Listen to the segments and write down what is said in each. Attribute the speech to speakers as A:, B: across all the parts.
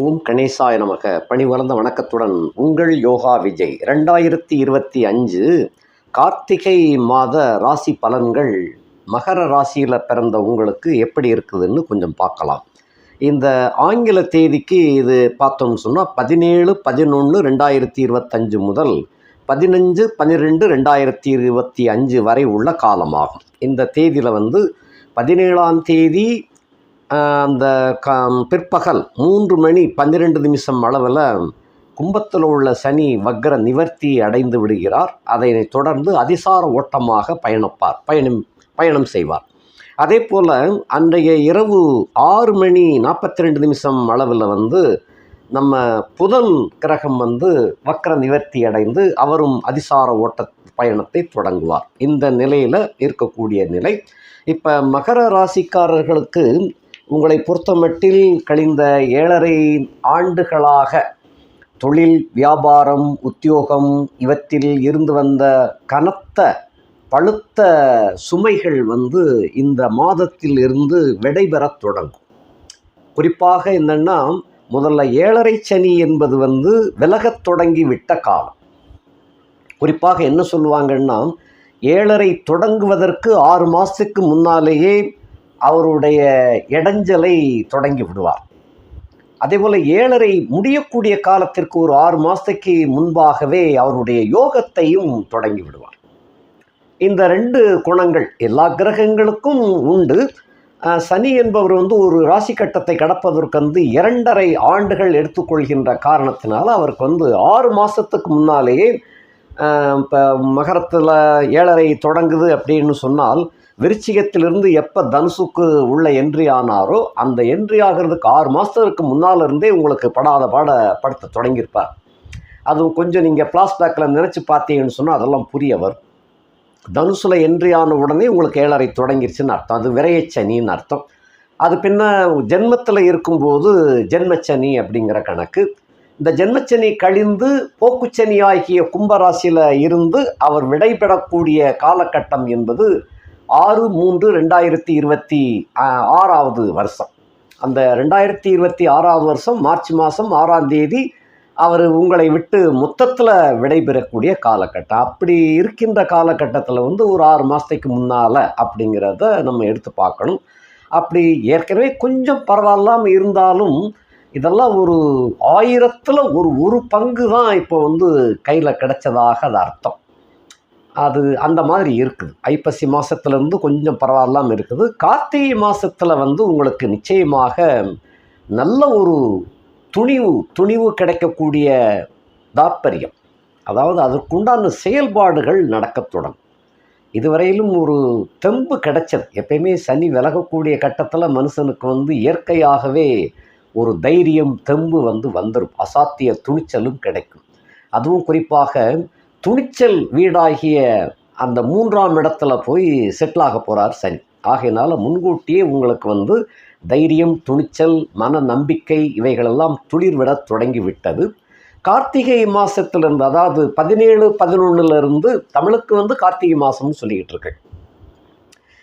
A: ஓம் கணேசாய நமக. பணிவளர்ந்த வணக்கத்துடன் உங்கள் யோகா விஜய். ரெண்டாயிரத்தி இருபத்தி அஞ்சு கார்த்திகை மாத ராசி பலன்கள் மகர ராசியில் பிறந்த உங்களுக்கு எப்படி இருக்குதுன்னு கொஞ்சம் பார்க்கலாம். இந்த ஆங்கில தேதிக்கு இது பார்த்தோம்னு சொன்னால் பதினேழு பதினொன்று ரெண்டாயிரத்தி இருபத்தஞ்சு முதல் பதினஞ்சு பன்னிரெண்டு ரெண்டாயிரத்தி இருபத்தி அஞ்சு வரை உள்ள காலமாகும். இந்த தேதியில் வந்து பதினேழாம் தேதி அந்த க பிற்பகல் மூன்று மணி பன்னிரெண்டு நிமிஷம் அளவில் கும்பத்தில் உள்ள சனி வக்ர நிவர்த்தி அடைந்து விடுகிறார். அதனை தொடர்ந்து அதிசார ஓட்டமாக பயணிப்பார். பயணம் பயணம் செய்வார். அதே போல் அன்றைய இரவு ஆறு மணி நாற்பத்தி ரெண்டு நிமிஷம் அளவில் வந்து நம்ம புதன் கிரகம் வந்து வக்ர நிவர்த்தி அடைந்து அவரும் அதிசார ஓட்ட பயணத்தை தொடங்குவார். இந்த நிலையில் இருக்கக்கூடிய நிலை. இப்போ மகர ராசிக்காரர்களுக்கு உங்களை பொறுத்தமட்டில் கழிந்த ஏழரை ஆண்டுகளாக தொழில் வியாபாரம் உத்தியோகம் இவற்றில் இருந்து வந்த கனத்த பழுத்த சுமைகள் வந்து இந்த மாதத்தில் இருந்து விடைபெறத் தொடங்கும். குறிப்பாக என்னன்னா முதல்ல ஏழரை சனி என்பது வந்து விலகத் தொடங்கி விட்ட காலம். குறிப்பாக என்ன சொல்லுவாங்கன்னா ஏழரை தொடங்குவதற்கு ஆறு மாதத்துக்கு முன்னாலேயே அவருடைய இடைஞ்சலை தொடங்கி விடுவார். அதே போல் ஏழரை முடியக்கூடிய காலத்திற்கு ஒரு ஆறு மாதத்துக்கு முன்பாகவே அவருடைய யோகத்தையும் தொடங்கி விடுவார். இந்த ரெண்டு குணங்கள் எல்லா கிரகங்களுக்கும் உண்டு. சனி என்பவர் வந்து ஒரு ராசி கட்டத்தை கடப்பதற்கு வந்து இரண்டரை ஆண்டுகள் எடுத்துக்கொள்கின்ற காரணத்தினால அவருக்கு வந்து ஆறு மாதத்துக்கு முன்னாலேயே இப்போ மகரத்தில் ஏழரை தொடங்குது அப்படின்னு சொன்னால் விருச்சிகத்திலிருந்து எப்போ தனுசுக்கு உள்ள என்ட்ரி ஆனாரோ அந்த என்ட்ரி ஆகிறதுக்கு ஆறு மாதத்துக்கு முன்னால் இருந்தே உங்களுக்கு படாத பாட படுத்த தொடங்கியிருப்பார். அதுவும் கொஞ்சம் நீங்கள் ஃப்ளாஷ்பேக்கில் நினச்சி பார்த்தீங்கன்னு சொன்னால் அதெல்லாம் புரிய வரும். தனுசில் என்ட்ரி ஆன உடனே உங்களுக்கு ஏழரை தொடங்கிருச்சுன்னு அர்த்தம். அது விரையச்சனின்னு அர்த்தம். அது பின்ன ஜென்மத்தில் இருக்கும்போது ஜென்மச்சனி அப்படிங்கிற கணக்கு. இந்த ஜென்மச்சனி கழிந்து போக்குச்சனி ஆகிய கும்பராசியில் இருந்து அவர் விடைபெறக்கூடிய காலகட்டம் என்பது ஆறு மூன்று ரெண்டாயிரத்தி இருபத்தி ஆறாவது வருஷம். அந்த ரெண்டாயிரத்தி இருபத்தி ஆறாவது வருஷம் மார்ச் மாதம் ஆறாம் தேதி அவர் உங்களை விட்டு மொத்தத்தில் விடைபெறக்கூடிய காலகட்டம். அப்படி இருக்கின்ற காலகட்டத்தில் வந்து ஒரு ஆறு மாதத்துக்கு முன்னால் அப்படிங்கிறத நம்ம எடுத்து பார்க்கணும். அப்படி ஏற்கனவே கொஞ்சம் பரவாயில்லாமல் இருந்தாலும் இதெல்லாம் ஒரு ஆயிரத்தில் ஒரு ஒரு பங்கு தான் இப்போ வந்து கையில் கிடைச்சதாக அது அர்த்தம். அது அந்த மாதிரி இருக்குது. ஐப்பசி மாதத்துலேருந்து கொஞ்சம் பரவாயில்லாமல் இருக்குது. கார்த்திகை மாதத்தில் வந்து உங்களுக்கு நிச்சயமாக நல்ல ஒரு துணிவு துணிவு கிடைக்கக்கூடிய தாற்பயம் அதாவது அதற்குண்டான செயல்பாடுகள் நடக்கத் தொடங்கும். இதுவரையிலும் ஒரு தெம்பு கிடைச்சது. எப்பயுமே சனி விலகக்கூடிய கட்டத்தில் மனுஷனுக்கு வந்து இயற்கையாகவே ஒரு தைரியம் தெம்பு வந்து வந்துடும் அசாத்திய துணிச்சலும் கிடைக்கும். அதுவும் குறிப்பாக துணிச்சல் வீடாகிய அந்த மூன்றாம் இடத்துல போய் செட்டில் ஆக போகிறார் சனி. ஆகையினால முன்கூட்டியே உங்களுக்கு வந்து தைரியம் துணிச்சல் மன நம்பிக்கை இவைகளெல்லாம் துளிர்விட தொடங்கிவிட்டது. கார்த்திகை மாதத்திலிருந்து அதாவது பதினேழு பதினொன்னுலேருந்து தமிழுக்கு வந்து கார்த்திகை மாதம்னு சொல்லிக்கிட்டு இருக்கேன்.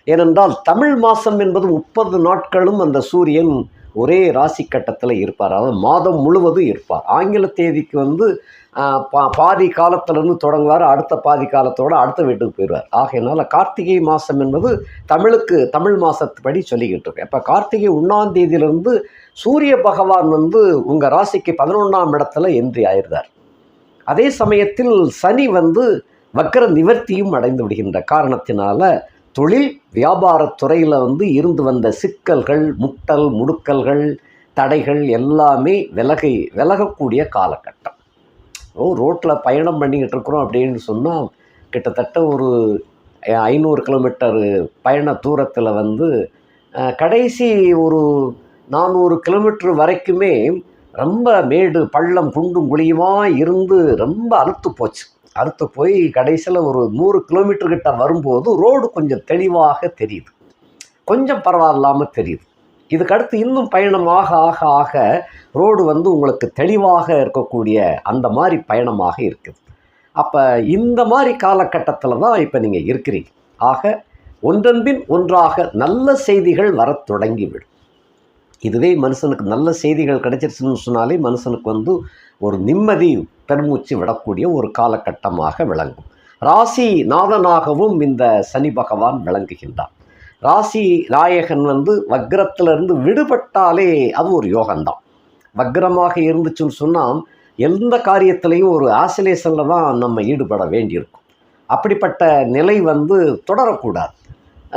A: ஏனென்றால் தமிழ் மாதம் என்பது முப்பது நாட்களும் அந்த சூரியன் ஒரே ராசி கட்டத்தில் இருப்பார். அதாவது மாதம் முழுவதும் இருப்பார். ஆங்கில தேதிக்கு வந்து பா பாதி காலத்திலிருந்து தொடங்குவார். அடுத்த பாதி காலத்தோட அடுத்த வீட்டுக்கு போயிடுவார். ஆகையினால கார்த்திகை மாதம் என்பது தமிழுக்கு தமிழ் மாதத்துப்படி சொல்லிக்கிட்டு இருக்கேன். இப்போ கார்த்திகை ஒன்றாம் தேதியிலிருந்து சூரிய பகவான் வந்து உங்கள் ராசிக்கு பதினொன்றாம் இடத்துல என்ட்ரி ஆயிருந்தார் அதே சமயத்தில் சனி வந்து வக்கர நிவர்த்தியும் அடைந்து விடுகின்ற காரணத்தினால தொழில் வியாபாரத்துறையில் வந்து இருந்து வந்த சிக்கல்கள் முட்டல் முடுக்கல்கள் தடைகள் எல்லாமே விலகி விலகக்கூடிய காலகட்டம். ஓ ரோட்டில் பயணம் பண்ணிக்கிட்டு இருக்கிறோம் அப்படின்னு சொன்னால் கிட்டத்தட்ட ஒரு ஐநூறு கிலோமீட்டர் பயண தூரத்தில் வந்து கடைசி ஒரு நானூறு கிலோமீட்டர் வரைக்குமே ரொம்ப மேடு பள்ளம் குண்டும் குழியுமா இருந்து ரொம்ப அறுத்து போச்சு. அடுத்து போய் கடைசியில் ஒரு நூறு கிலோமீட்டர் கிட்ட வரும்போது ரோடு கொஞ்சம் தெளிவாக தெரியுது. கொஞ்சம் பரவாயில்லாமல் தெரியுது. இதுக்கு அடுத்து இன்னும் பயணமாக ஆக ஆக ரோடு வந்து உங்களுக்கு தெளிவாக இருக்கக்கூடிய அந்த மாதிரி பயணமாக இருக்குது. அப்போ இந்த மாதிரி காலகட்டத்தில் தான் இப்போ நீங்கள் இருக்கிறீங்க. ஆக ஒன்றன்பின் ஒன்றாக நல்ல செய்திகள் வரத் தொடங்கிவிடும். இதுவே மனுஷனுக்கு நல்ல செய்திகள் கிடைச்சிருச்சுன்னு சொன்னாலே மனுஷனுக்கு வந்து ஒரு நிம்மதி பெருமூச்சு விடக்கூடிய ஒரு காலகட்டமாக விளங்கும். ராசி நாதனாகவும் இந்த சனி பகவான் விளங்குகின்றார். ராசி நாயகன் வந்து வக்ரத்திலிருந்து விடுபட்டாலே அது ஒரு யோகம்தான். வக்ரமாக இருந்துச்சுன்னு சொன்னால் எந்த காரியத்திலையும் ஒரு ஆசிலேஷனில் தான் நம்ம ஈடுபட வேண்டியிருக்கும். அப்படிப்பட்ட நிலை வந்து தொடரக்கூடாது.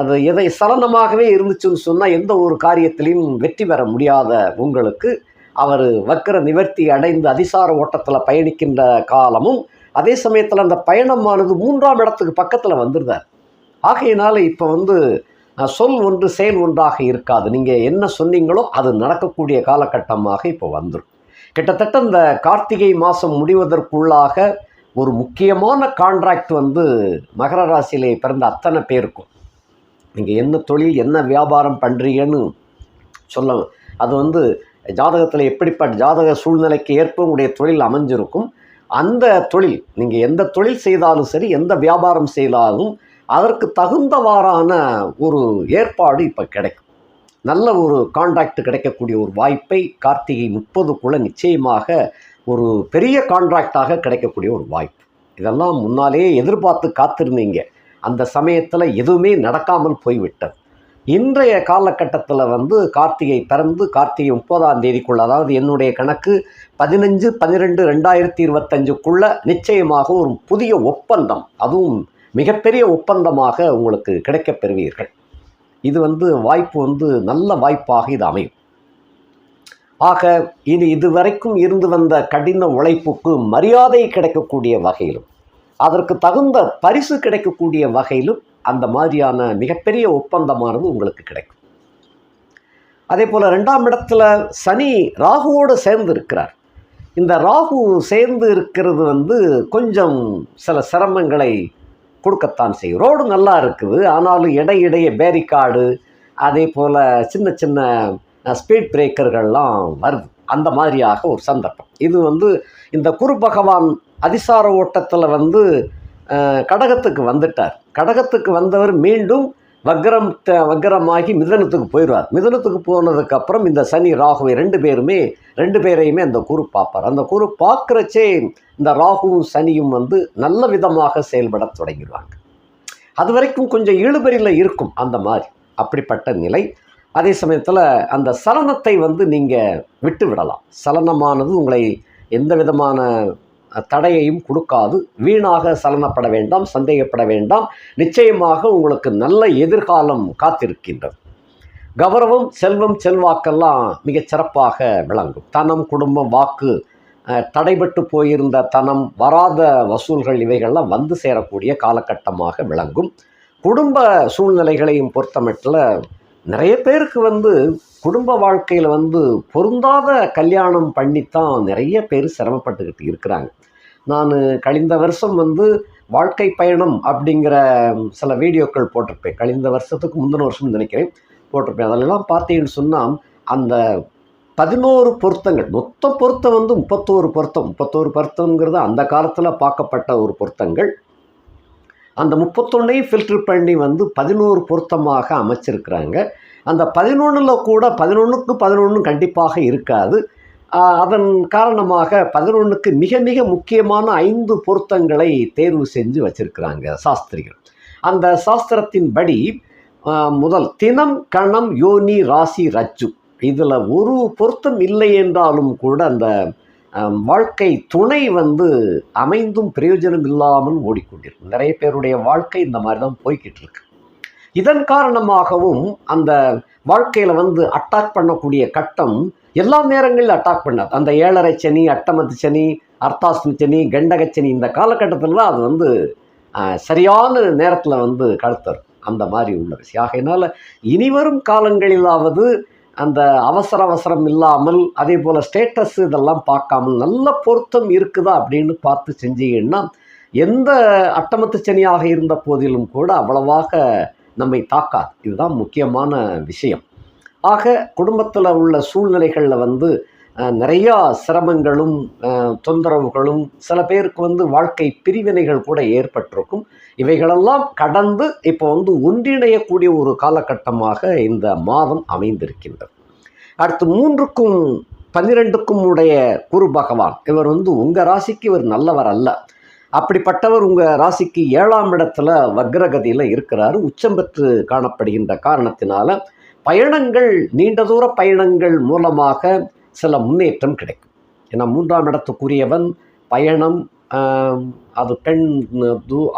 A: அது எதை சலனமாகவே இருந்துச்சுன்னு சொன்னால் எந்த ஒரு காரியத்திலையும் வெற்றி பெற முடியாத உங்களுக்கு அவர் வக்கர நிவர்த்தி அடைந்து அதிசார ஓட்டத்தில் பயணிக்கின்ற காலமும் அதே சமயத்தில் அந்த பயணமானது மூன்றாம் இடத்துக்கு பக்கத்தில் வந்துருந்தார். ஆகையினால இப்போ வந்து சொல் ஒன்று செயல் ஒன்றாக இருக்காது. நீங்கள் என்ன சொன்னீங்களோ அது நடக்கக்கூடிய காலகட்டமாக இப்போ வந்துடும் கிட்டத்தட்ட இந்த கார்த்திகை மாதம் முடிவதற்குள்ளாக ஒரு முக்கியமான கான்ட்ராக்ட் வந்து மகர ராசியிலே பிறந்த அத்தனை பேருக்கும். நீங்கள் என்ன தொழில் என்ன வியாபாரம் பண்ணுறீங்கன்னு சொல்லலாம் அது வந்து ஜாதகத்தில் எப்படிப்பட்ட ஜாதக சூழ்நிலைக்கு ஏற்ப உங்களுடைய தொழில் அமைஞ்சிருக்கும். அந்த தொழில் நீங்கள் எந்த தொழில் செய்தாலும் சரி எந்த வியாபாரம் செய்தாலும் அதற்கு தகுந்தவாறான ஒரு ஏற்பாடு இப்போ கிடைக்கும். நல்ல ஒரு கான்ட்ராக்ட் கிடைக்கக்கூடிய ஒரு வாய்ப்பை கார்த்திகை முப்பதுக்குள்ளே நிச்சயமாக ஒரு பெரிய கான்ட்ராக்டாக கிடைக்கக்கூடிய ஒரு வாய்ப்பு. இதெல்லாம் முன்னாலே எதிர்பார்த்து காத்திருந்தீங்க. அந்த சமயத்தில் எதுவுமே நடக்காமல் போய்விட்டது. இன்றைய காலகட்டத்தில் வந்து கார்த்திகை பிறந்து கார்த்திகை முப்பதாம் தேதிக்குள்ள அதாவது என்னுடைய கணக்கு பதினஞ்சு பன்னிரெண்டு ரெண்டாயிரத்தி இருபத்தஞ்சுக்குள்ள நிச்சயமாக ஒரு புதிய ஒப்பந்தம் அதுவும் மிகப்பெரிய ஒப்பந்தமாக உங்களுக்கு கிடைக்கப் பெறுவீர்கள். இது வந்து வாய்ப்பு வந்து நல்ல வாய்ப்பாக இது அமையும். ஆக இது இதுவரைக்கும் இருந்து வந்த கடின உழைப்புக்கு மரியாதை கிடைக்கக்கூடிய வகையிலும் அதற்கு தகுந்த பரிசு கிடைக்கக்கூடிய வகையிலும் அந்த மாதிரியான மிகப்பெரிய ஒப்பந்தமானது உங்களுக்கு கிடைக்கும். அதே போல் ரெண்டாம் இடத்துல சனி ராகுவோடு சேர்ந்து இருக்கிறார் இந்த ராகு சேர்ந்து இருக்கிறது வந்து கொஞ்சம் சில சிரமங்களை கொடுக்கத்தான் செய்யும். ரோடு நல்லா இருக்குது ஆனாலும் இடையிடையே பேரிகார்டு அதே போல் சின்ன சின்ன ஸ்பீட் பிரேக்கர்கள்லாம் வருது. அந்த மாதிரியாக ஒரு சந்தர்ப்பம். இது வந்து இந்த குரு பகவான் அதிசார ஓட்டத்தில் வந்து கடகத்துக்கு வந்துட்டார். கடகத்துக்கு வந்தவர் மீண்டும் வக்ரம் வக்ரமாகி மிதனத்துக்கு போயிடுவார். மிதனத்துக்கு போனதுக்கப்புறம் இந்த சனி ராகுவை ரெண்டு பேருமே ரெண்டு பேரையுமே அந்த குரு பார்ப்பார். அந்த குரு பார்க்குறச்சே இந்த ராகுவும் சனியும் வந்து நல்ல விதமாக செயல்பட தொடங்கிடுவாங்க. அது வரைக்கும் கொஞ்சம் இழுபறியில் இருக்கும் அந்த மாதிரி அப்படிப்பட்ட நிலை. அதே சமயத்தில் அந்த சலனத்தை வந்து நீங்கள் விட்டு விடலாம் சலனமானது உங்களை எந்த விதமான தடையையும் கொடுக்காது. வீணாக சலனப்பட வேண்டாம் சந்தேகப்பட வேண்டாம். நிச்சயமாக உங்களுக்கு நல்ல எதிர்காலம் காத்திருக்கின்றது. கௌரவம் செல்வம் செல்வாக்கெல்லாம் மிகச் சிறப்பாக விளங்கும். தனம் குடும்பம் வாக்கு தடைபட்டு போயிருந்த தனம் வராத வசூல்கள் இவைகள்லாம் வந்து சேரக்கூடிய காலகட்டமாக விளங்கும். குடும்ப சூழ்நிலைகளையும் பொறுத்தமட்டில் நிறைய பேருக்கு வந்து குடும்ப வாழ்க்கையில் வந்து பொருந்தாத கல்யாணம் பண்ணித்தான் நிறைய பேர் சிரமப்பட்டுக்கிட்டு இருக்கிறாங்க. நான் கழிந்த வருஷம் வந்து வாழ்க்கை பயணம் அப்படிங்கிற சில வீடியோக்கள் போட்டிருப்பேன். கழிந்த வருஷத்துக்கு முந்தின வருஷம் நினைக்கிறேன். போட்டிருப்பேன். அதிலெல்லாம் பார்த்தீங்கன்னு சொன்னால் அந்த பதினோரு பொருத்தங்கள் மொத்த பொருத்தம் வந்து முப்பத்தோரு பொருத்தம். முப்பத்தோரு பொருத்தங்கிறது அந்த காலத்தில் பார்க்கப்பட்ட ஒரு பொருத்தங்கள். அந்த முப்பத்தொன்னையும் ஃபில்டர் பண்ணி வந்து பதினோரு பொருத்தமாக அமைச்சிருக்கிறாங்க. அந்த பதினொன்றில் கூட பதினொன்றுக்கு பதினொன்று கண்டிப்பாக இருக்காது. அதன் காரணமாக பதினொன்றுக்கு மிக மிக முக்கியமான ஐந்து பொருத்தங்களை தேர்வு செஞ்சு வச்சிருக்கிறாங்க சாஸ்திரிகள். அந்த சாஸ்திரத்தின்படி படி முதல் தினம் கணம் யோனி ராசி ரச்சு இதில் ஒரு பொருத்தம் இல்லை என்றாலும் கூட அந்த வாழ்க்கை துணை வந்து அமைந்தும் பிரயோஜனம் இல்லாமல் ஓடிக்கொண்டிருக்கும் நிறைய பேருடைய வாழ்க்கை இந்த மாதிரி தான் போய்கிட்டு இருக்கு. இதன் காரணமாகவும் அந்த வாழ்க்கையில் வந்து அட்டாக் பண்ணக்கூடிய கட்டம் எல்லா நேரங்களிலும் அட்டாக் பண்ணாது. அந்த ஏழரை சனி அட்டமத்து சனி அர்த்தாஸ்மி சனி கண்டக சனி இந்த காலகட்டத்தில் தான் அது வந்து சரியான நேரத்தில் வந்து கழுத்தரும். அந்த மாதிரி உள்ள விஷயம். ஆகையினால் இனிவரும் காலங்களிலாவது அந்த அவசர அவசரம் இல்லாமல் அதே போல் ஸ்டேட்டஸ் இதெல்லாம் பார்க்காமல் நல்ல பொருத்தம் இருக்குதா அப்படின்னு பார்த்து செஞ்சீங்கன்னா எந்த அட்டமத்து சனியாக இருந்த போதிலும் கூட அவ்வளவாக நம்மை தாக்காது. இதுதான் முக்கியமான விஷயம். ஆக குடும்பத்தில் உள்ள சூழ்நிலைகளில் வந்து நிறையா சிரமங்களும் தொந்தரவுகளும் சில பேருக்கு வந்து வாழ்க்கை பிரிவினைகள் கூட ஏற்பட்டிருக்கும். இவைகளெல்லாம் கடந்து இப்போ வந்து ஒன்றிணையக்கூடிய ஒரு காலகட்டமாக இந்த மாதம் அமைந்திருக்கின்றது. அடுத்து மூன்றுக்கும் பன்னிரெண்டுக்கும் உடைய குரு பகவான். இவர் வந்து உங்கள் ராசிக்கு இவர் நல்லவர் அல்ல. அப்படிப்பட்டவர் உங்கள் ராசிக்கு ஏழாம் இடத்துல வக்ரகதியில் இருக்கிறாரு. உச்சம் பெற்று காணப்படுகின்ற காரணத்தினால பயணங்கள் நீண்ட தூர பயணங்கள் மூலமாக சில முன்னேற்றம் கிடைக்கும். ஏன்னா மூன்றாம் இடத்துக்குரியவன் பயணம் அது பெண்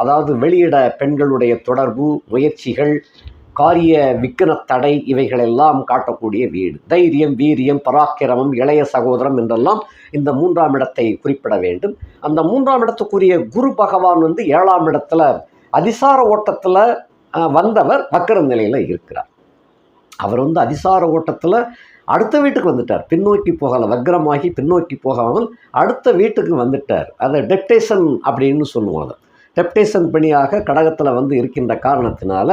A: அதாவது வெளியிட பெண்களுடைய தொடர்பு முயற்சிகள் காரிய விக்கின தடை இவைகளெல்லாம் காட்டக்கூடிய வீடு. தைரியம் வீரியம் பராக்கிரமம் இளைய சகோதரம் என்றெல்லாம் இந்த மூன்றாம் இடத்தை குறிப்பிட வேண்டும். அந்த மூன்றாம் இடத்துக்குரிய குரு பகவான் வந்து ஏழாம் இடத்துல அதிசார ஓட்டத்தில் வந்தவர் வக்கர நிலையில் இருக்கிறார். அவர் வந்து அதிசார ஓட்டத்தில் அடுத்த வீட்டுக்கு வந்துட்டார். பின்னோக்கி போகலை வக்ரமாகி பின்னோக்கி போகாமல் அடுத்த வீட்டுக்கு வந்துட்டார். அதை டெப்டேஷன் அப்படின்னு சொல்லுவோம் அதை டெப்டேஷன் பணியாக கடகத்தில் வந்து இருக்கின்ற காரணத்தினால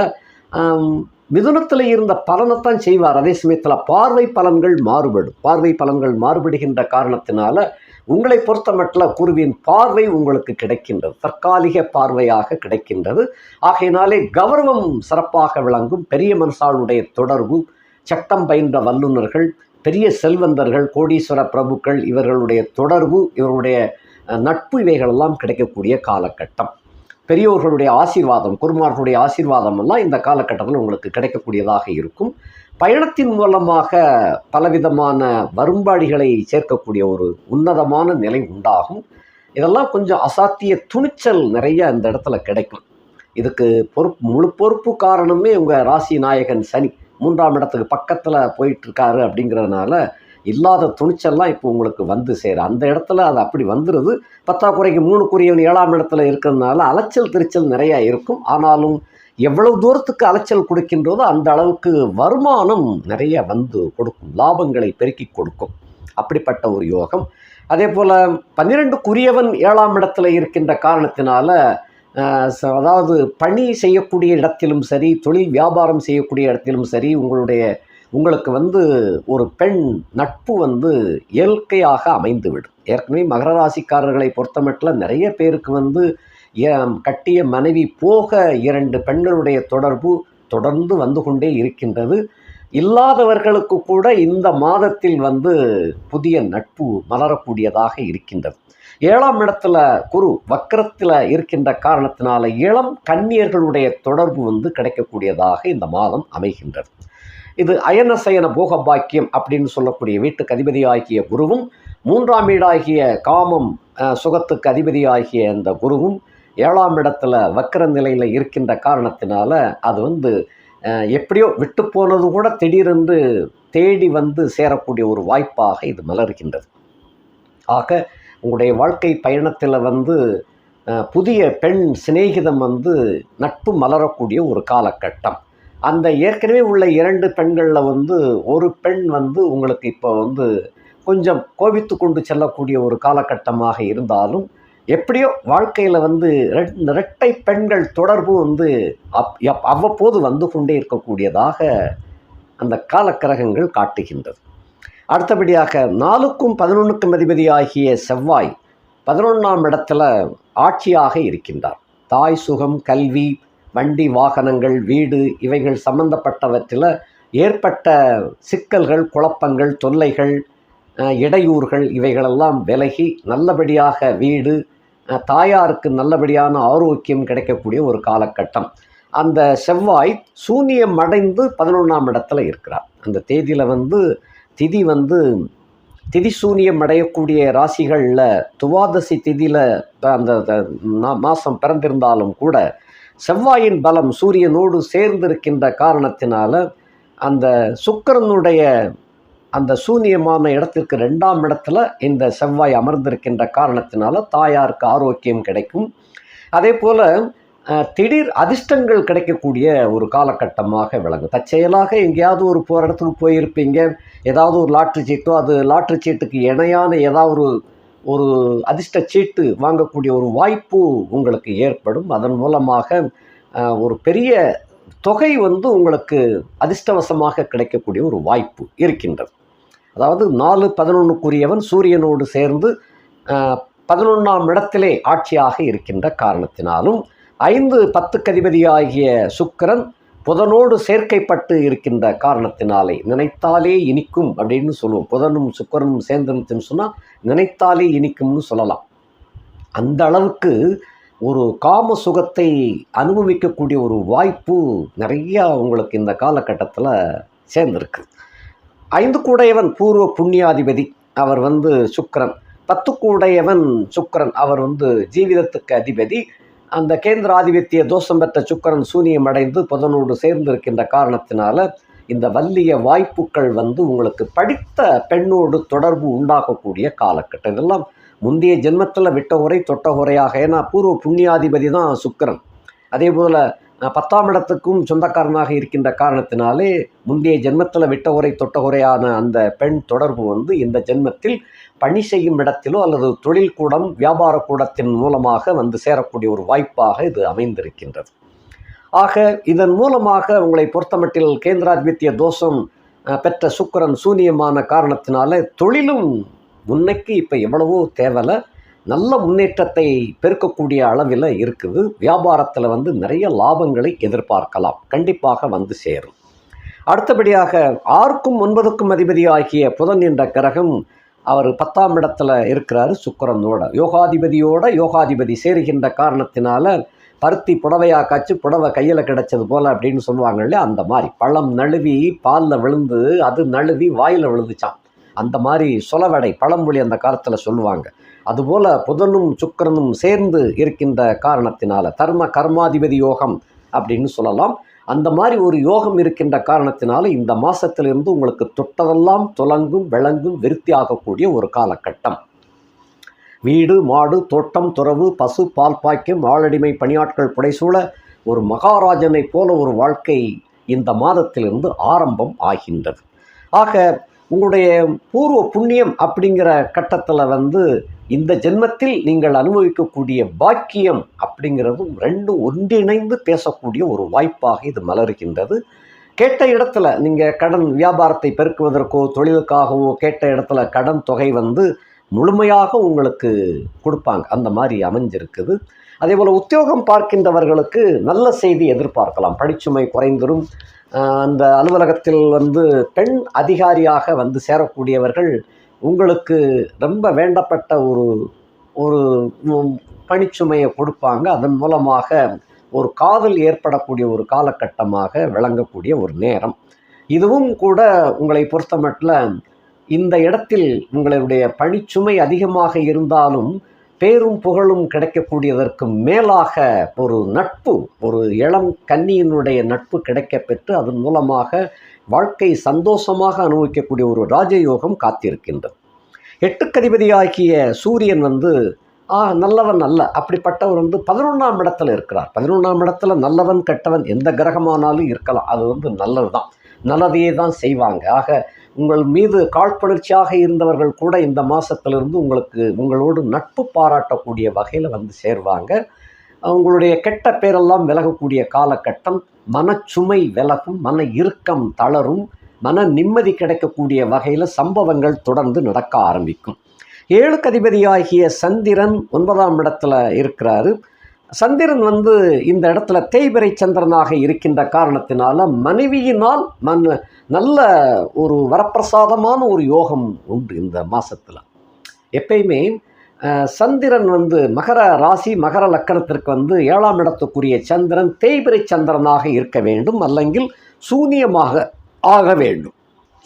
A: மிதுனத்தில் இருந்த பலனைத்தான் செய்வார். அதே சமயத்தில் பார்வை பலன்கள் மாறுபடும். பார்வை பலன்கள் மாறுபடுகின்ற காரணத்தினால உங்களை பொறுத்த மட்டும் குருவின் பார்வை உங்களுக்கு கிடைக்கின்றது. தற்காலிக பார்வையாக கிடைக்கின்றது. ஆகையினாலே கௌரவம் சிறப்பாக விளங்கும். பெரிய மனுஷாளுடைய தொடர்பு சட்டம் பயின்ற வல்லுநர்கள் பெரிய செல்வந்தர்கள் கோடீஸ்வர பிரபுக்கள் இவர்களுடைய தொடர்பு இவருடைய நட்பு இவைகளெல்லாம் கிடைக்கக்கூடிய காலகட்டம். பெரியோர்களுடைய ஆசீர்வாதம் குருமார்களுடைய ஆசீர்வாதம் எல்லாம் இந்த காலகட்டத்தில் உங்களுக்கு கிடைக்கக்கூடியதாக இருக்கும். பயணத்தின் மூலமாக பலவிதமான வரும்பாடிகளை சேர்க்கக்கூடிய ஒரு உன்னதமான நிலை உண்டாகும். இதெல்லாம் கொஞ்சம் அசாத்திய துணிச்சல் நிறைய இந்த இடத்துல கிடைக்கும். இதுக்கு பொறுப்பு முழு பொறுப்பு காரணமே உங்கள் ராசி நாயகன் சனி. மூன்றாம் இடத்துக்கு பக்கத்தில் போயிட்டுருக்காரு அப்படிங்கிறதுனால இல்லாத துணிச்சல்லாம் இப்போ உங்களுக்கு வந்து சேரும் அந்த இடத்துல அது அப்படி வந்துடுது பத்தாக்குறைக்கு மூணுக்குரியவன் ஏழாம் இடத்துல இருக்கிறதுனால அலைச்சல் திருச்சல் நிறையா இருக்கும். ஆனாலும் எவ்வளவு தூரத்துக்கு அலைச்சல் கொடுக்கின்றதோ அந்த அளவுக்கு வருமானம் நிறைய வந்து கொடுக்கும் லாபங்களை பெருக்கி கொடுக்கும். அப்படிப்பட்ட ஒரு யோகம். அதே போல் பன்னிரெண்டுக்குரியவன் ஏழாம் இடத்துல இருக்கின்ற காரணத்தினால ச- அதாவது பணி செய்யக்கூடிய இடத்திலும் சரி தொழில் வியாபாரம் செய்யக்கூடிய இடத்திலும் சரி உங்களுடைய உங்களுக்கு வந்து ஒரு பெண் நட்பு வந்து இயற்கையாக அமைந்துவிடும். ஏற்கனவே மகர ராசிக்காரர்களை பொறுத்தமட்டில் நிறைய பேருக்கு வந்து கட்டிய மனைவி போக இரண்டு பெண்களுடைய தொடர்பு தொடர்ந்து வந்து கொண்டே இருக்கின்றது. இல்லாதவர்களுக்கு கூட இந்த மாதத்தில் வந்து புதிய நட்பு மலரக்கூடியதாக இருக்கின்றது. ஏழாம் இடத்துல குரு வக்கரத்தில் இருக்கின்ற காரணத்தினால இளம் கன்னியர்களுடைய தொடர்பு வந்து கிடைக்கக்கூடியதாக இந்த மாதம் அமைகின்றது. இது அயனசயன போக பாக்கியம் அப்படின்னு சொல்லக்கூடிய வீட்டுக்கு அதிபதியாகிய குருவும் மூன்றாம் வீடாகிய காமம் சுகத்துக்கு அதிபதியாகிய அந்த குருவும் ஏழாம் இடத்துல வக்கர நிலையில் இருக்கின்ற காரணத்தினால அது வந்து எப்படியோ விட்டு போனது கூட திடீரென்று தேடி வந்து சேரக்கூடிய ஒரு வாய்ப்பாக இது மலர்கின்றது. ஆக உங்களுடைய வாழ்க்கை பயணத்தில் வந்து புதிய பெண் சிநேகிதம் வந்து நட்பு மலரக்கூடிய ஒரு காலகட்டம். அந்த ஏற்கனவே உள்ள இரண்டு பெண்களில் வந்து ஒரு பெண் வந்து உங்களுக்கு இப்போ வந்து கொஞ்சம் கோபித்து கொண்டு செல்லக்கூடிய ஒரு காலகட்டமாக இருந்தாலும் எப்படியோ வாழ்க்கையில் வந்து ரெட்- இரட்டை பெண்கள் தொடர்பு வந்து அப் அவ்வப்போது வந்து கொண்டே இருக்கக்கூடியதாக அந்த காலக்கிரகங்கள் காட்டுகின்றது. அடுத்தபடியாக நாலுக்கும் பதினொன்றுக்கும் அதிபதியாகிய செவ்வாய் பதினொன்றாம் இடத்துல ஆட்சியாக இருக்கின்றார். தாய் சுகம் கல்வி வண்டி வாகனங்கள் வீடு இவைகள் சம்பந்தப்பட்டவற்றில் ஏற்பட்ட சிக்கல்கள் குழப்பங்கள் தொல்லைகள் இடையூறுகள் இவைகளெல்லாம் விலகி நல்லபடியாக வீடு தாயாருக்கு நல்லபடியான ஆரோக்கியம் கிடைக்கக்கூடிய ஒரு காலகட்டம். அந்த செவ்வாய் சூனியம் அடைந்து பதினொன்றாம் இடத்துல இருக்கிறார். அந்த தேதியில் வந்து திதி வந்து திதி சூனியம் அடையக்கூடிய ராசிகளில் துவாதசி திதியில் அந்த த- மாதம் பிறந்திருந்தாலும் கூட செவ்வாயின் பலம் சூரியனோடு சேர்ந்திருக்கின்ற காரணத்தினால அந்த சுக்கிரனுடைய அந்த சூனியமான இடத்திற்கு ரெண்டாம் இடத்துல இந்த செவ்வாய் அமர்ந்திருக்கின்ற காரணத்தினால தாயாருக்கு ஆரோக்கியம் கிடைக்கும். அதே போல் திடீர் அதிர்ஷ்டங்கள் கிடைக்கக்கூடிய ஒரு காலகட்டமாக விளங்கும் தற்செயலாக எங்கேயாவது ஒரு போகிற இடத்துக்கு போயிருப்பீங்க. ஏதாவது ஒரு லாட்ரி சீட்டோ அது லாட்ரி சீட்டுக்கு இணையான ஏதாவது ஒரு ஒரு அதிர்ஷ்ட சீட்டு வாங்கக்கூடிய ஒரு வாய்ப்பு உங்களுக்கு ஏற்படும். அதன் மூலமாக ஒரு பெரிய தொகை வந்து உங்களுக்கு அதிர்ஷ்டவசமாக கிடைக்கக்கூடிய ஒரு வாய்ப்பு இருக்கின்றது. அதாவது நாலு பதினொன்றுக்குரியவன் சூரியனோடு சேர்ந்து பதினொன்றாம் இடத்திலே ஆட்சியாக இருக்கின்ற காரணத்தினாலும் ஐந்து பத்து கதிபதியாகிய சுக்கிரன் புதனோடு சேர்க்கைப்பட்டு இருக்கின்ற காரணத்தினாலே நினைத்தாலே இனிக்கும் அப்படின்னு சொல்லுவோம். புதனும் சுக்கரனும் சேர்ந்துருந்துச்சுன்னு சொன்னால் நினைத்தாலே இனிக்கும்னு சொல்லலாம். அந்த அளவுக்கு ஒரு காம சுகத்தை அனுபவிக்கக்கூடிய ஒரு வாய்ப்பு நிறையா உங்களுக்கு இந்த காலகட்டத்தில் சேர்ந்துருக்கு. ஐந்து கூடையவன் பூர்வ புண்ணியாதிபதி அவர் வந்து சுக்கரன். பத்து கூடையவன் சுக்கிரன் அவர் வந்து ஜீவிதத்துக்கு அதிபதி. அந்த கேந்திர ஆதிபத்திய தோஷம் பெற்ற சுக்கிரன் சூனியம் அடைந்து புதனோடு சேர்ந்திருக்கின்ற காரணத்தினால இந்த வல்லிய வாய்ப்புகள் வந்து உங்களுக்கு படித்த பெண்ணோடு தொடர்பு உண்டாகக்கூடிய காலகட்டம். இதெல்லாம் முந்தைய ஜென்மத்தில் விட்ட உரை தொட்ட உரையாக. ஏன்னா பூர்வ புண்ணியாதிபதி தான் சுக்கிரன். அதே போல் பத்தாம் இடத்துக்கும் சொந்தக்காரனாக இருக்கின்ற காரணத்தினாலே முந்தைய ஜென்மத்தில் விட்ட உரை தொட்ட உரையான அந்த பெண் தொடர்பு வந்து இந்த ஜென்மத்தில் பணி செய்யும் இடத்திலோ அல்லது தொழில் கூடம் வியாபார கூடத்தின் மூலமாக வந்து சேரக்கூடிய ஒரு வாய்ப்பாக இது அமைந்திருக்கின்றது. ஆக இதன் மூலமாக உங்களை பொறுத்தமட்டில் கேந்திராதிபத்திய தோஷம் பெற்ற சுக்கரன் சூனியமான காரணத்தினால தொழிலும் முன்னைக்கு இப்போ எவ்வளவோ தேவலை. நல்ல முன்னேற்றத்தை பெருக்கக்கூடிய அளவில் இருக்குது. வியாபாரத்தில் வந்து நிறைய லாபங்களை எதிர்பார்க்கலாம். கண்டிப்பாக வந்து சேரும். அடுத்தபடியாக ஆறுக்கும் ஒன்பதுக்கும் அதிபதி ஆகிய புதன் என்ற கிரகம் அவர் பத்தாம் இடத்துல இருக்கிறாரு சுக்கரனோட. யோகாதிபதியோட யோகாதிபதி சேருகின்ற காரணத்தினால பருத்தி புடவையா காய்ச்சி புடவை கையில் கிடைச்சது போல் அப்படின்னு சொல்லுவாங்க இல்லையா? அந்த மாதிரி. பழம் நழுவி பாலில் விழுந்து அது நழுவி வாயில் விழுந்துச்சான் அந்த மாதிரி சொலவடை பழமொழி அந்த காலத்தில் சொல்லுவாங்க. அதுபோல் புதனும் சுக்கிரனும் சேர்ந்து இருக்கின்ற காரணத்தினால தர்ம கர்மாதிபதி யோகம் அப்படின்னு சொல்லலாம். அந்த மாதிரி ஒரு யோகம் இருக்கின்ற காரணத்தினால இந்த மாசத்திலிருந்து உங்களுக்கு தொட்டதெல்லாம் துலங்கும் விளங்கும் விருத்தி ஆகக்கூடிய ஒரு காலகட்டம். வீடு மாடு தோட்டம் துறவு பசு பால் பாய்க்கும் ஆளடிமை பணியாட்கள் புடைசூழ ஒரு மகாராஜனைப் போல ஒரு வாழ்க்கை இந்த மாதத்திலிருந்து ஆரம்பம் ஆகின்றது. ஆக உங்களுடைய பூர்வ புண்ணியம் அப்படிங்கிற கட்டத்தில் வந்து இந்த ஜென்மத்தில் நீங்கள் அனுபவிக்கக்கூடிய பாக்கியம் அப்படிங்கிறதும் ரெண்டும் ஒன்றிணைந்து பேசக்கூடிய ஒரு வாய்ப்பாக இது மலர்கின்றது. கேட்ட இடத்துல நீங்கள் கடன் வியாபாரத்தை பெருக்குவதற்கோ தொழிலுக்காகவோ கேட்ட இடத்துல கடன் தொகை வந்து முழுமையாக உங்களுக்கு கொடுப்பாங்க. அந்த மாதிரி அமைஞ்சிருக்குது. அதே போல் உத்தியோகம் பார்க்கின்றவர்களுக்கு நல்ல செய்தி எதிர்பார்க்கலாம். படிச்சுமை குறைந்துரும். அந்த அலுவலகத்தில் வந்து பெண் அதிகாரியாக வந்து சேரக்கூடியவர்கள் உங்களுக்கு ரொம்ப வேண்டப்பட்ட ஒரு ஒரு பணிச்சுமையை கொடுப்பாங்க. அதன் மூலமாக ஒரு காதல் ஏற்படக்கூடிய ஒரு காலகட்டமாக விளங்கக்கூடிய ஒரு நேரம். இதுவும் கூட உங்களை பொறுத்தமட்டில் இந்த இடத்தில் உங்களுடைய பணிச்சுமை அதிகமாக இருந்தாலும் பேரும் புகழும் கிடைக்கக்கூடியதற்கு மேலாக ஒரு நட்பு ஒரு இளம் கன்னியினுடைய நட்பு கிடைக்கப்பெற்று அதன் மூலமாக வாழ்க்கை சந்தோஷமாக அனுபவிக்கக்கூடிய ஒரு ராஜயோகம் காத்திருக்கின்றது. எட்டுக்கதிபதியாகிய சூரியன் வந்து ஆ நல்லவன் அல்ல. அப்படிப்பட்டவர் வந்து பதினொன்றாம் இடத்துல இருக்கிறார். பதினொன்றாம் இடத்துல நல்லவன் கெட்டவன் எந்த கிரகமானாலும் இருக்கலாம். அது வந்து நல்லது தான் நல்லதையே தான் செய்வாங்க. ஆக உங்கள் மீது காழ்ப்புணர்ச்சியாக இருந்தவர்கள் கூட இந்த மாதத்திலிருந்து உங்களுக்கு உங்களோடு நட்பு பாராட்டக்கூடிய வகையில் வந்து சேர்வாங்க. உங்களுடைய கெட்ட பேரெல்லாம் விலகக்கூடிய காலகட்டம் மனச்சுமை விலகும் மன இறுக்கம் தளரும் மன நிம்மதி கிடைக்கக்கூடிய வகையில் சம்பவங்கள் தொடர்ந்து நடக்க ஆரம்பிக்கும். ஏழுக்கு அதிபதியாகிய சந்திரன் ஒன்பதாம் இடத்துல இருக்கிறாரு. சந்திரன் வந்து இந்த இடத்துல தேய்பிரை சந்திரனாக இருக்கின்ற காரணத்தினால மனைவியினால் மண் நல்ல ஒரு வரப்பிரசாதமான ஒரு யோகம் உண்டு இந்த மாதத்தில் எப்பயுமே சந்திரன் வந்து மகர ராசி மகர லக்கணத்திற்கு வந்து ஏழாம் இடத்துக்குரிய சந்திரன் தேய்பிரை சந்திரனாக இருக்க வேண்டும் அல்லங்கில் சூனியமாக ஆக வேண்டும்.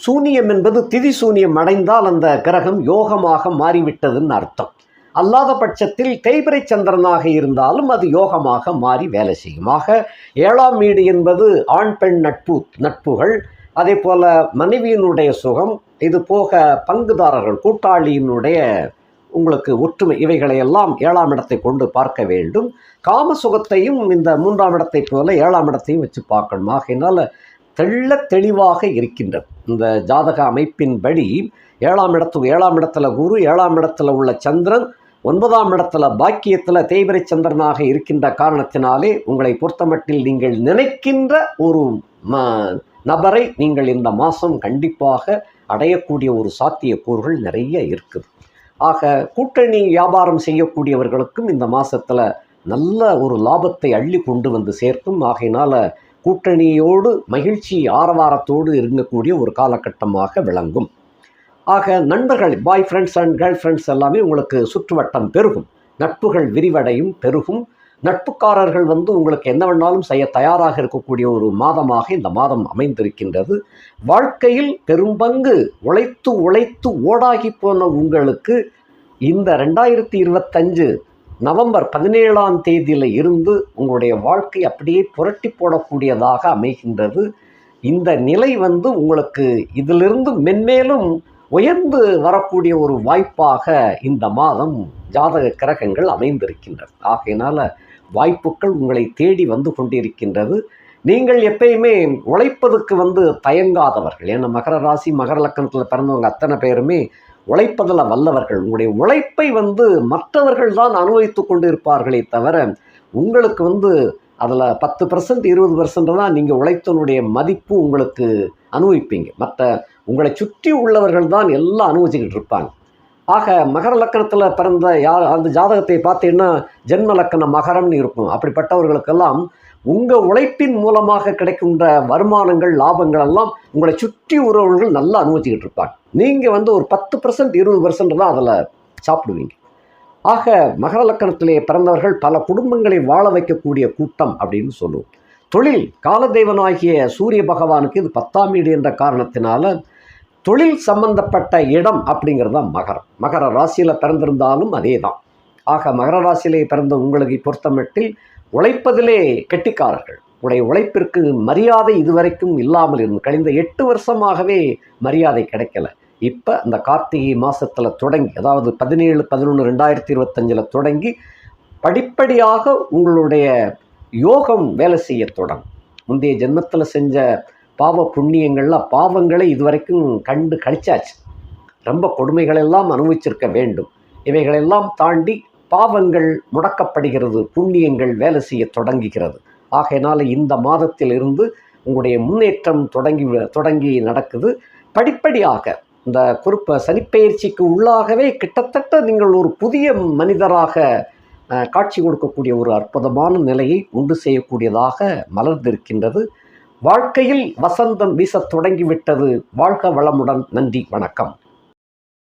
A: சூனியம் என்பது திதி சூனியம் அடைந்தால் அந்த கிரகம் யோகமாக மாறிவிட்டதுன்னு அர்த்தம். அல்லாத பட்சத்தில் தேய்பிரை சந்திரனாக இருந்தாலும் அது யோகமாக மாறி வேலை செய்யும். ஆக ஏழாம் வீடு என்பது ஆண் பெண் நட்பு நட்புகள் அதே போல் மனைவியினுடைய சுகம் இது போக பங்குதாரர்கள் கூட்டாளியினுடைய உங்களுக்கு ஒற்றுமை. இவைகளை எல்லாம் ஏழாம் இடத்தை கொண்டு பார்க்க வேண்டும். காம சுகத்தையும் இந்த மூன்றாம் இடத்தை போல ஏழாம் இடத்தையும் வச்சு பார்க்கணும். ஆகையினால் தெள்ள தெளிவாக இருக்கின்றது. இந்த ஜாதக அமைப்பின்படி ஏழாம் இடத்து ஏழாம் இடத்துல குரு ஏழாம் இடத்துல உள்ள சந்திரன் ஒன்பதாம் இடத்துல பாக்கியத்தில் தேய்பிரை சந்திரனாக இருக்கின்ற காரணத்தினாலே உங்களை பொறுத்தமட்டில் நீங்கள் நினைக்கின்ற ஒரு ம நபரை நீங்கள் இந்த மாதம் கண்டிப்பாக அடையக்கூடிய ஒரு சாத்தியக்கூறுகள் நிறைய இருக்குது. ஆக கூட்டணி வியாபாரம் செய்யக்கூடியவர்களுக்கும் இந்த மாதத்தில் நல்ல ஒரு லாபத்தை அள்ளி கொண்டு வந்து சேர்க்கும். ஆகையினால் கூட்டணியோடு மகிழ்ச்சி ஆரவாரத்தோடு இருக்கக்கூடிய ஒரு காலகட்டமாக விளங்கும். ஆக நண்பர்கள் boy friends and girl friends எல்லாமே உங்களுக்கு சுற்றுவட்டம் பெருகும். நட்புகள் விரிவடையும் பெருகும். நட்புக்காரர்கள் வந்து உங்களுக்கு என்ன வேணாலும் செய்ய தயாராக இருக்கக்கூடிய ஒரு மாதமாக இந்த மாதம் அமைந்திருக்கின்றது. வாழ்க்கையில் பெரும்பங்கு உழைத்து உழைத்து ஓடாகி போன உங்களுக்கு இந்த ரெண்டாயிரத்தி இருபத்தஞ்சு நவம்பர் பதினேழாம் தேதியில் இருந்து உங்களுடைய வாழ்க்கை அப்படியே புரட்டி போடக்கூடியதாக அமைகின்றது. இந்த நிலை வந்து உங்களுக்கு இதிலிருந்து மென்மேலும் உயர்ந்து வரக்கூடிய ஒரு வாய்ப்பாக இந்த மாதம் ஜாதக கிரகங்கள் அமைந்திருக்கின்றது ஆகையினால் வாய்ப்புகள் உங்களை தேடி வந்து கொண்டிருக்கின்றது. நீங்கள் எப்பயுமே உழைப்பதற்கு வந்து தயங்காதவர்கள். ஏன்னா மகர ராசி மகர லக்கணத்தில் பிறந்தவங்க அத்தனை பேருமே உழைப்பதில் வல்லவர்கள். உங்களுடைய உழைப்பை வந்து மற்றவர்கள் தான் அனுபவித்து கொண்டு இருப்பார்களே தவிர உங்களுக்கு வந்து அதில் பத்து பர்சன்ட் இருபது பர்சன்ட் தான் நீங்கள் உழைத்தனுடைய மதிப்பு உங்களுக்கு அனுபவிப்பீங்க. மற்ற உங்களை சுற்றி உள்ளவர்கள் தான் எல்லாம் அனுபவிச்சுக்கிட்டு இருப்பாங்க. ஆக மகர லக்கணத்தில் பிறந்த யார் அந்த ஜாதகத்தை பார்த்தீங்கன்னா ஜென்ம லக்கணம் மகரம்னு இருக்கும். அப்படிப்பட்டவர்களுக்கெல்லாம் உங்கள் உழைப்பின் மூலமாக கிடைக்கின்ற வருமானங்கள் லாபங்கள் எல்லாம் உங்களை சுற்றி உறவுகள் நல்லா அனுபவிச்சுக்கிட்டு இருப்பாங்க. நீங்கள் வந்து ஒரு பத்து பர்சன்ட் இருபது பர்சன்ட் தான் அதில் சாப்பிடுவீங்க. ஆக மகர லக்கணத்திலே பிறந்தவர்கள் பல குடும்பங்களை வாழ வைக்கக்கூடிய கூட்டம் அப்படின்னு சொல்லுவோம். தொழில் காலதெய்வனாகிய சூரிய பகவானுக்கு இது பத்தாம் வீடு என்ற காரணத்தினால தொழில் சம்பந்தப்பட்ட இடம் அப்படிங்கிறது தான் மகரம். மகர ராசியில் பிறந்திருந்தாலும் அதே தான் ஆக மகர ராசியிலே பிறந்த உங்களுக்கு பொறுத்தமட்டில் உழைப்பதிலே கெட்டிக்காரர்கள். உடைய உழைப்பிற்கு மரியாதை இதுவரைக்கும் இல்லாமல் இருந்து கழிந்த எட்டு வருஷமாகவே மரியாதை கிடைக்கல. இப்போ அந்த கார்த்திகை மாதத்தில் தொடங்கி அதாவது பதினேழு பதினொன்று ரெண்டாயிரத்தி இருபத்தஞ்சில் தொடங்கி படிப்படியாக உங்களுடைய யோகம் வேலை செய்ய தொடங்கும். முந்தைய ஜென்மத்தில் செஞ்ச பாவ புண்ணியங்களில் பாவங்களை இதுவரைக்கும் கண்டு கழிச்சாச்சு ரொம்ப கொடுமைகளெல்லாம் அனுபவிச்சிருக்க வேண்டும். இவைகளெல்லாம் தாண்டி பாவங்கள் முடக்கப்படுகிறது புண்ணியங்கள் வேலை செய்ய தொடங்குகிறது. ஆகையினால் இந்த மாதத்திலிருந்து உங்களுடைய முன்னேற்றம் தொடங்கி தொடங்கி நடக்குது. படிப்படியாக இந்த குறிப்ப சனிப்பெயர்ச்சிக்கு உள்ளாகவே கிட்டத்தட்ட நீங்கள் ஒரு புதிய மனிதராக காட்சி கொடுக்கக்கூடிய ஒரு அற்புதமான நிலையை உண்டு செய்யக்கூடியதாக மலர்ந்திருக்கின்றது. வாழ்க்கையில் வசந்தம் வீசத் தொடங்கிவிட்டது. வாழ்க வளமுடன். நன்றி. வணக்கம்.